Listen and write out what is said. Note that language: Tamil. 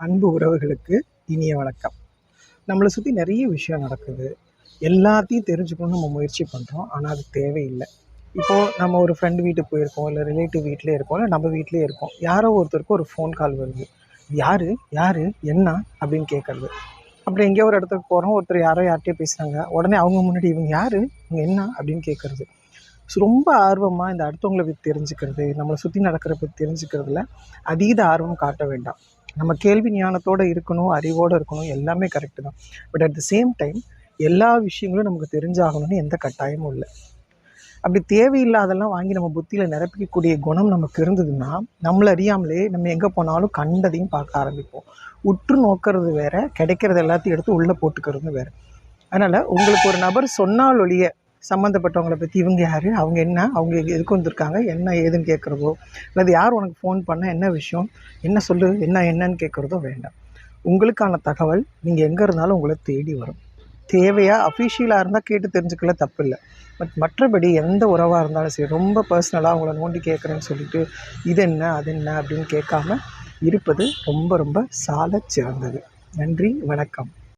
அன்பு உறவுகளுக்கு இனிய வணக்கம். நம்மளை சுற்றி நிறைய விஷயம் நடக்குது. எல்லாத்தையும் தெரிஞ்சுக்கணும்னு நம்ம முயற்சி பண்ணுறோம் ஆனால் அது தேவையில்லை. இப்போது நம்ம ஒரு ஃப்ரெண்டு வீட்டுக்கு போயிருக்கோம். இல்லை ரிலேட்டிவ் வீட்டிலே இருக்கோம். இல்லை நம்ம வீட்டிலே இருக்கோம். யாரோ ஒருத்தருக்கு ஒரு ஃபோன் கால் வருது. யார்? யார்? என்ன? அப்படின்னு கேட்குறது அப்புறம் எங்கேயோ ஒரு இடத்துக்கு போகிறோம் ஒருத்தர் யாரோ யார்கிட்டயோ பேசுகிறாங்க உடனே அவங்க முன்னாடி இவங்க யார்? இவங்க என்ன? அப்படின்னு கேட்குறது ஸோ ரொம்ப ஆர்வமாக இந்த அடுத்தவங்களை பற்றி தெரிஞ்சுக்கிறது நம்மளை சுற்றி நடக்கிற பற்றி தெரிஞ்சுக்கிறதுல அதீத ஆர்வம் காட்ட வேண்டாம். நம்ம கேள்வி ஞானத்தோடு இருக்கணும் அறிவோடு இருக்கணும் எல்லாமே கரெக்டு தான். But at the same time எல்லா விஷயங்களும் நமக்கு தெரிஞ்சாகணும்னு எந்த கட்டாயமும் இல்லை. அப்படி தேவையில்லாதெல்லாம் வாங்கி நம்ம புத்தியில் நிரப்பிக்கக்கூடிய குணம் நமக்கு இருந்ததுன்னா நம்மளை அறியாமலே நம்ம எங்கே போனாலும் கண்டதையும் பார்க்க ஆரம்பிப்போம். உற்று நோக்கிறது வேற கிடைக்கிறது எல்லாத்தையும் எடுத்து உள்ளே போட்டுக்கிறது வேற. அதனால் உங்களுக்கு ஒரு நபர் சொன்னால் ஒழிய சம்மந்தப்பட்டவங்கள பற்றி இவங்க யார்? அவங்க என்ன? அவங்க எதுக்கு வந்திருக்காங்க? என்ன ஏதுன்னு கேட்குறதோ அல்லது யார் உனக்கு ஃபோன் பண்ண என்ன விஷயம்? என்ன சொல்லு? என்ன என்னன்னு கேட்குறதோ வேண்டாம். உங்களுக்கான தகவல் நீங்கள் எங்கே இருந்தாலும் உங்களை தேடி வரும். தேவையாக அஃபிஷியலாக இருந்தால் கேட்டு தெரிஞ்சுக்கல தப்பு இல்லை பட் மற்றபடி எந்த உறவாக இருந்தாலும் சரி ரொம்ப பர்சனலாக அவங்கள நோண்டி கேட்குறேன்னு சொல்லிட்டு இது என்ன அது என்ன அப்படின்னு கேட்காம இருப்பது ரொம்ப ரொம்ப சால சிறந்தது நன்றி வணக்கம்.